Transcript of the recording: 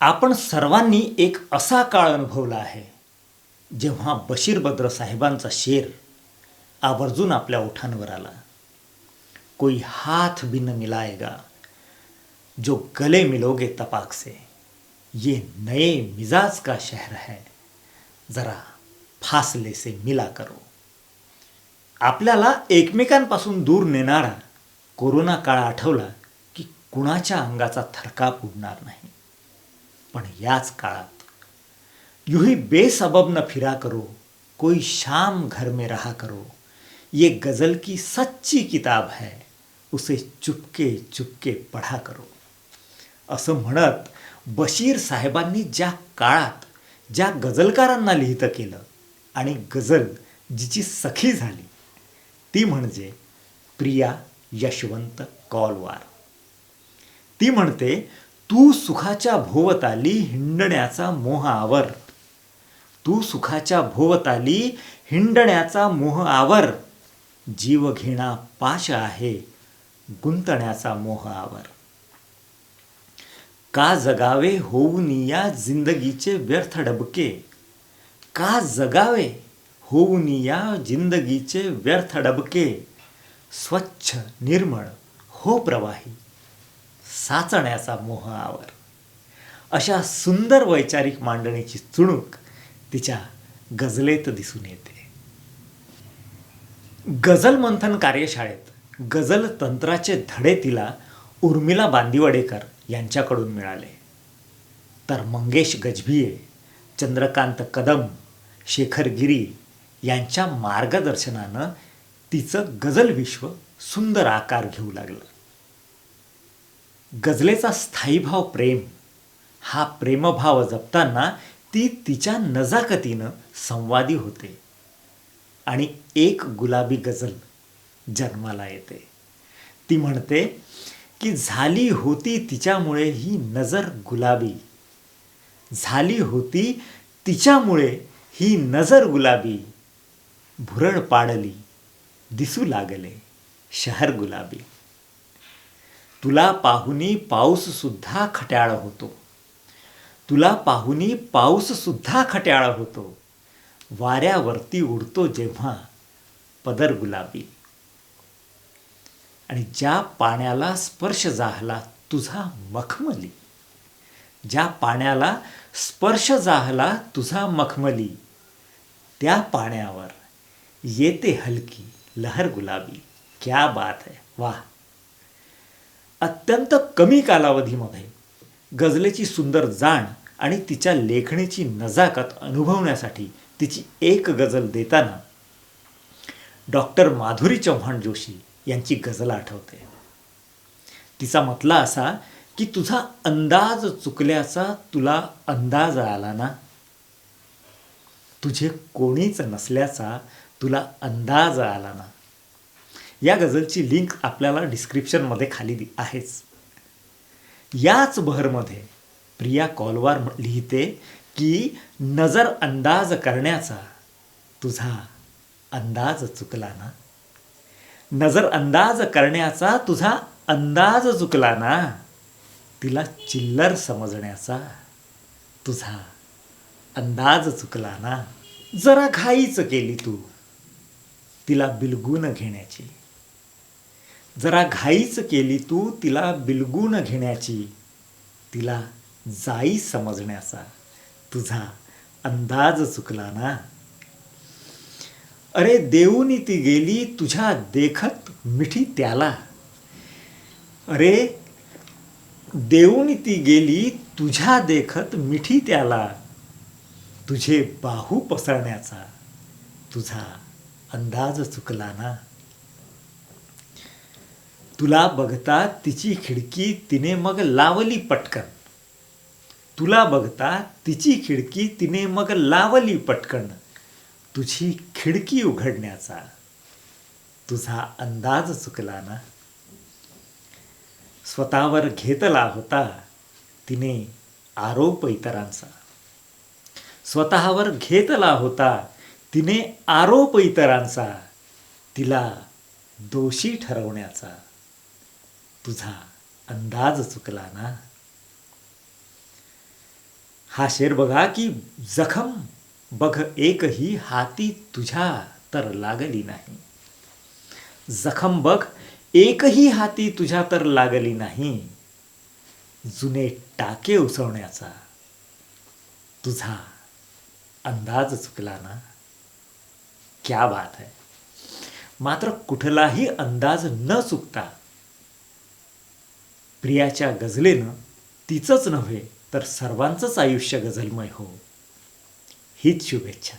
आपण सर्वांनी एक असा काळ अनुभवला आहे जेव्हा बशीर बद्र साहेबांचा शेर आवर्जून आपल्या ओठांवर आला. कोई हाथ भी न मिलाएगा जो गले मिलोगे तपाक से. ये नए मिजाज का शहर है जरा फासले से मिला करो. आपल्याला एकमेकांपासून दूर नेणारा कोरोना काळ आठवला की कुणाच्या अंगाचा थरकाप उडणार नाही. पण याच काळात युही ही बेसबब न फिरा करो कोई शाम घर में रहा करो. ये गजल की सच्ची किताब है उसे चुपके चुपके पढ़ा करो. असं म्हणत बशीर साहेबांनी ज्या काळात ज्या गझलकारांना लिहितं केलं आणि गझल जिची सखी झाली ती म्हणजे प्रिया यशवंत कॉलवार. ती म्हणते तू सुखाच्या भोवताली हिंडण्याचा मोह आवर. तू सुखाच्या भोवताली हिंडण्याचा मोह आवर. जीव घेणा पाश आहे गुंतण्याचा मोह आवर. का जगावे होऊन या जिंदगीचे व्यर्थ डबके? का जगावे होऊन या जिंदगीचे व्यर्थ डबके? स्वच्छ निर्मळ हो प्रवाही. साचण्याचा मोह आवर. अशा सुंदर वैचारिक मांडणीची चुणूक तिच्या गझलेत दिसून येते. गझल मंथन कार्यशाळेत गझल तंत्राचे धडे तिला उर्मिला बांदिवडेकर यांच्याकडून मिळाले. तर मंगेश गजभिये चंद्रकांत कदम शेखर गिरी यांच्या मार्गदर्शनानं तिचं गझल विश्व सुंदर आकार घेऊ लागलं. गझलेचा स्थायीभाव प्रेम हा प्रेमभाव जपताना ती तिच्या नजाकतीनं संवादी होते आणि एक गुलाबी गझल जन्माला येते. ती म्हणते की झाली होती तिच्यामुळे ही नजर गुलाबी. झाली होती तिच्यामुळे ही नजर गुलाबी. भुरळ पाडली दिसू लागले शहर गुलाबी. तुला पाहुनी पाऊस सुद्धा खट्याळ होतो. तुला पाहुनी पाऊस सुद्धा खट्याळ होतो. वाऱ्यावरती उडतो जेव्हा पदर गुलाबी. आणि ज्या पाण्याला स्पर्श जाहला तुझा मखमली. ज्या पाण्याला स्पर्श जाहला तुझा मखमली त्या पाण्यावर येते हलकी लहर गुलाबी. क्या बात है. वाह. अत्यंत कमी कालावधीमध्ये गझलेची सुंदर जाण आणि तिच्या लेखणीची नजाकत अनुभवण्यासाठी तिची एक गझल देताना डॉक्टर माधुरी चव्हाण जोशी यांची गझल आठवते. तिचा मतला असा की तुझा अंदाज चुकल्याचा तुला अंदाज आला ना? तुझे कोणीच नसल्याचा तुला अंदाज आला ना? या गझलची लिंक आपल्याला डिस्क्रिप्शनमध्ये खाली दि आहेच. याच बहरमध्ये प्रिया कॉलवार लिहिते की नजर अंदाज करण्याचा तुझा अंदाज चुकला ना? नजर अंदाज करण्याचा तुझा अंदाज चुकला ना? तिला चिल्लर समजण्याचा तुझा अंदाज चुकला ना? जरा घाईच केली तू. तिला बिलगून घेण्याची जरा घाईच केली तू तिला बिलगून घेण्याची. तिला जाई समजण्याचा तुझा अंदाज चुकला ना. अरे देऊनी ती गेली तुझ्या देखत मिठी त्याला. अरे देऊनी ती गेली तुझ्या देखत मिठी त्याला. तुझे बाहू पसरण्याचा तुझा अंदाज चुकला ना. तुला बघता तिची खिडकी तिने मग लावली पटकन. तुला बघता तिची खिडकी तिने मग लावली पटकन. तुझी खिडकी उघडण्याचा तुझा अंदाज चुकला ना? स्वतःवर घेतला होता तिने आरोप इतरांचा. स्वतःवर घेतला होता तिने आरोप इतरांचा. तिला दोषी ठरवण्याचा. तुझा अंदाज चुकला ना? हा शेर बघा की जखम. बघ एकही हाती तुझ्या तर लागली नाही. जखम बघ एकही हाती तुझ्या तर लागली नाही. जुने टाके उसवण्याचा तुझा अंदाज चुकला ना? क्या बात है. मात्र कुठलाही अंदाज न चुकता प्रियाच्या गझलेनं तिचंच नव्हे तर सर्वांचंच आयुष्य गझलमय हो. हीच शुभेच्छा.